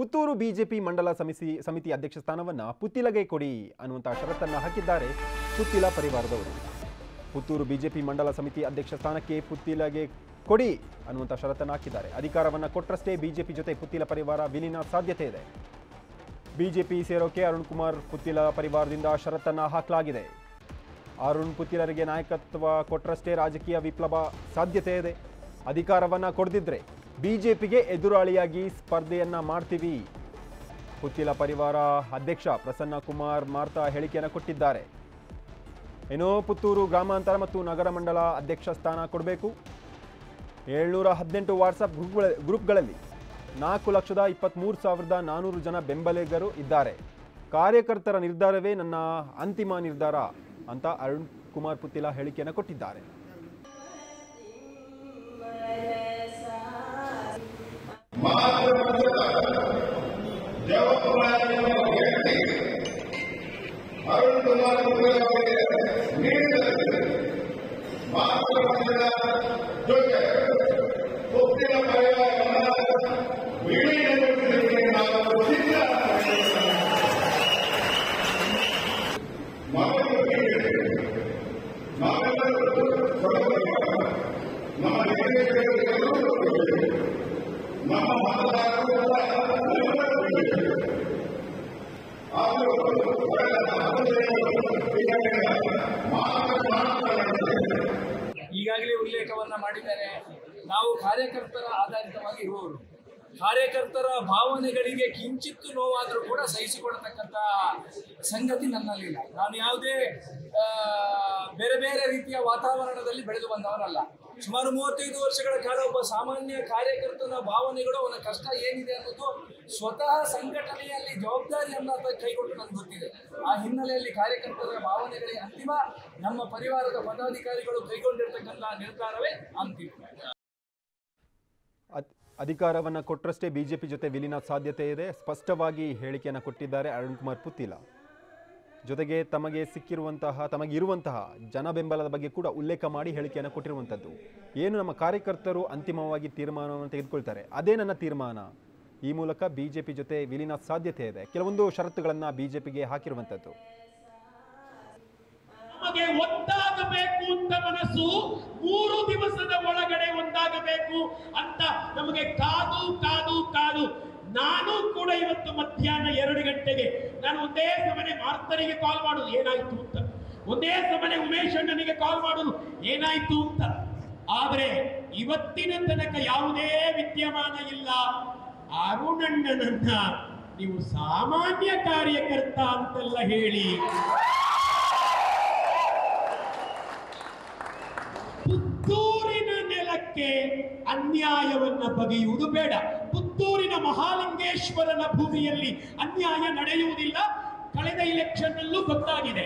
Puttur BJP ಮಂಡಲ ಸಮಿತಿ ಸಮಿತಿ ಅಧ್ಯಕ್ಷ ಸ್ಥಾನವನ್ನು ಪುತ್ತಿಲಗೆ ಕೊಡಿ ಅನ್ನುವಂಥ ಷರತ್ತನ್ನು ಹಾಕಿದ್ದಾರೆ ಪುತ್ತಿಲ ಪರಿವಾರದವರು. ಪುತ್ತೂರು ಬಿಜೆಪಿ ಮಂಡಲ ಸಮಿತಿ ಅಧ್ಯಕ್ಷ ಸ್ಥಾನಕ್ಕೆ ಪುತ್ತಿಲಗೆ ಕೊಡಿ ಅನ್ನುವಂಥ ಷರತ್ತನ್ನು ಹಾಕಿದ್ದಾರೆ. ಅಧಿಕಾರವನ್ನು ಕೊಟ್ಟರಷ್ಟೇ ಬಿಜೆಪಿ ಜೊತೆ ಪುತ್ತಿಲ ಪರಿವಾರ ವಿಲೀನ ಸಾಧ್ಯತೆ ಇದೆ. ಬಿಜೆಪಿ ಸೇರೋಕೆ ಅರುಣ್ ಕುಮಾರ್ ಪುತ್ತಿಲ ಪರಿವಾರದಿಂದ ಷರತ್ತನ್ನು ಹಾಕಲಾಗಿದೆ. ಅರುಣ್ ಪುತ್ತಿಲರಿಗೆ ನಾಯಕತ್ವ ಕೊಟ್ಟರಷ್ಟೇ ರಾಜಕೀಯ ವಿಪ್ಲವ ಸಾಧ್ಯತೆ ಇದೆ. ಅಧಿಕಾರವನ್ನು ಕೊಡದಿದ್ರೆ ಬಿಜೆಪಿಗೆ ಎದುರಾಳಿಯಾಗಿ ಸ್ಪರ್ಧೆಯನ್ನ ಮಾಡ್ತೀವಿ. ಪುತ್ತಿಲ ಪರಿವಾರ ಅಧ್ಯಕ್ಷ ಪ್ರಸನ್ನ ಕುಮಾರ್ ಮಾರ್ತಾ ಹೇಳಿಕೆಯನ್ನು ಕೊಟ್ಟಿದ್ದಾರೆ. ಏನೋ ಪುತ್ತೂರು ಗ್ರಾಮಾಂತರ ಮತ್ತು ನಗರ ಮಂಡಲ ಅಧ್ಯಕ್ಷ ಸ್ಥಾನ ಕೊಡಬೇಕು. ಏಳ್ನೂರ ಹದಿನೆಂಟು ವಾಟ್ಸಪ್ ಗ್ರೂಪ್ಗಳ ಗ್ರೂಪ್ಗಳಲ್ಲಿ ನಾಲ್ಕು ಲಕ್ಷದ ಇಪ್ಪತ್ತ್ಮೂರು ಸಾವಿರದ ನಾನ್ನೂರು ಜನ ಬೆಂಬಲಿಗರು ಇದ್ದಾರೆ. ಕಾರ್ಯಕರ್ತರ ನಿರ್ಧಾರವೇ ನನ್ನ ಅಂತಿಮ ನಿರ್ಧಾರ ಅಂತ ಅರುಣ್ ಕುಮಾರ್ ಪುತ್ತಿಲ ಹೇಳಿಕೆಯನ್ನು ಕೊಟ್ಟಿದ್ದಾರೆ. ಅರುಣ್ ಕುಮಾರ್ ಅವರಿಗೆ ನೀಡಿದ ಮಾತೃಮಂದಿರ ಜೊತೆ ಒಪ್ಪಿನ ಪರಿವಾರವನ್ನು ವಿಲೀನಗೊಳಿಸಲಿಕ್ಕೆ ನಾವು ಸಿದ್ಧ ಮಗನು ಕೇಳಿದೆ. ನಾವೆಲ್ಲರೂ ಸಹೋದರರು. ನಮ್ಮ ನಿರ್ದೇಶಕರಿಗೆಲ್ಲರೂ ಗೊತ್ತಿದೆ. ನಮ್ಮ ಮತದಾರರು ಈಗಾಗಲೇ ಉಲ್ಲೇಖವನ್ನ ಮಾಡಿದ್ದಾರೆ. ನಾವು ಕಾರ್ಯಕರ್ತರ ಆಧಾರಿತವಾಗಿ ಇರುವವರು. ಕಾರ್ಯಕರ್ತರ ಭಾವನೆಗಳಿಗೆ ಕಿಂಚಿತ್ತು ನೋವಾದರೂ ಕೂಡ ಸಹಿಸಿಕೊಳ್ತಕ್ಕಂಥ ಸಂಗತಿ ನನ್ನಲ್ಲಿಲ್ಲ ನಾನು ಯಾವುದೇ ಬೇರೆ ಬೇರೆ ರೀತಿಯ ವಾತಾವರಣದಲ್ಲಿ ಬೆಳೆದು ಬಂದವನಲ್ಲ. ಸುಮಾರು ಮೂವತ್ತೈದು ವರ್ಷಗಳ ಕಾಲ ಒಬ್ಬ ಸಾಮಾನ್ಯ ಕಾರ್ಯಕರ್ತನ ಭಾವನೆಗಳು ಅವನ ಕಷ್ಟ ಏನಿದೆ ಅನ್ನೋದು ಸ್ವತಃ ಸಂಘಟನೆಯಲ್ಲಿ ಜವಾಬ್ದಾರಿಯನ್ನು ಕೈಗೊಂಡು ನನಗೆ ಗೊತ್ತಿದೆ. ಆ ಹಿನ್ನೆಲೆಯಲ್ಲಿ ಕಾರ್ಯಕರ್ತರ ಭಾವನೆಗಳೇ ಅಂತಿಮ. ನಮ್ಮ ಪರಿವಾರದ ಪದಾಧಿಕಾರಿಗಳು ಕೈಗೊಂಡಿರ್ತಕ್ಕಂಥ ನಿರ್ಧಾರವೇ ಅಂತಿಮ. ಅಧಿಕಾರವನ್ನ ಕೊಟ್ಟರಷ್ಟೇ ಬಿಜೆಪಿ ಜೊತೆ ವಿಲೀನ ಸಾಧ್ಯತೆ ಇದೆ. ಸ್ಪಷ್ಟವಾಗಿ ಹೇಳಿಕೆಯನ್ನು ಕೊಟ್ಟಿದ್ದಾರೆ ಅರುಣ್ ಕುಮಾರ್ ಪುತ್ತಿಲ. ಜೊತೆಗೆ ತಮಗೆ ಸಿಕ್ಕಿರುವಂತಹ, ತಮಗಿರುವಂತಹ ಜನ ಬೆಂಬಲದ ಬಗ್ಗೆ ಕೂಡ ಉಲ್ಲೇಖ ಮಾಡಿ ಹೇಳಿಕೆಯನ್ನು ಕೊಟ್ಟಿರುವಂಥದ್ದು. ಏನು ನಮ್ಮ ಕಾರ್ಯಕರ್ತರು ಅಂತಿಮವಾಗಿ ತೀರ್ಮಾನವನ್ನು ತೆಗೆದುಕೊಳ್ತಾರೆ? ಅದೇ ನನ್ನ ತೀರ್ಮಾನ. ಈ ಮೂಲಕ ಬಿಜೆಪಿ ಜೊತೆ ವಿಲೀನ ಸಾಧ್ಯತೆ ಇದೆ. ಕೆಲವೊಂದು ಷರತ್ತುಗಳನ್ನು ಬಿಜೆಪಿಗೆ ಹಾಕಿರುವಂಥದ್ದು. ನಮಗೆ ಒಂದಾಗಬೇಕು ಅಂತ ಮನಸ್ಸು, ಮೂರು ದಿವಸದ ಒಳಗಡೆ ಒಂದಾಗಬೇಕು ಅಂತ ನಮಗೆ ಕಾದು ಕಾದು ಕಾದು. ನಾನು ಕೂಡ ಇವತ್ತು ಮಧ್ಯಾಹ್ನ ಎರಡು ಗಂಟೆಗೆ ನಾನು ಒಂದೇ ಸಮನೆ ಮಾರ್ತರಿಗೆ ಕಾಲ್ ಮಾಡುದು, ಏನಾಯ್ತು ಅಂತ. ಒಂದೇ ಸಮನೆ ಉಮೇಶ್ ಅಣ್ಣನಿಗೆ ಕಾಲ್ ಮಾಡುದು, ಏನಾಯ್ತು ಅಂತ. ಆದ್ರೆ ಇವತ್ತಿನ ತನಕ ಯಾವುದೇ ವಿದ್ಯಮಾನ ಇಲ್ಲ. ಅರುಣಣ್ಣನನ್ನ ನೀವು ಸಾಮಾನ್ಯ ಕಾರ್ಯಕರ್ತ ಅಂತೆಲ್ಲ ಹೇಳಿ. ಪುತ್ತೂರಿನ ನೆಲಕ್ಕೆ ಅನ್ಯಾಯವನ್ನ ಬಗೆಯುವುದು ಬೇಡ. ಪುತ್ತೂರಿನ ಮಹಾಲಿಂಗೇಶ್ವರನ ಭೂಮಿಯಲ್ಲಿ ಅನ್ಯಾಯ ನಡೆಯುವುದಿಲ್ಲ. election will look at 30.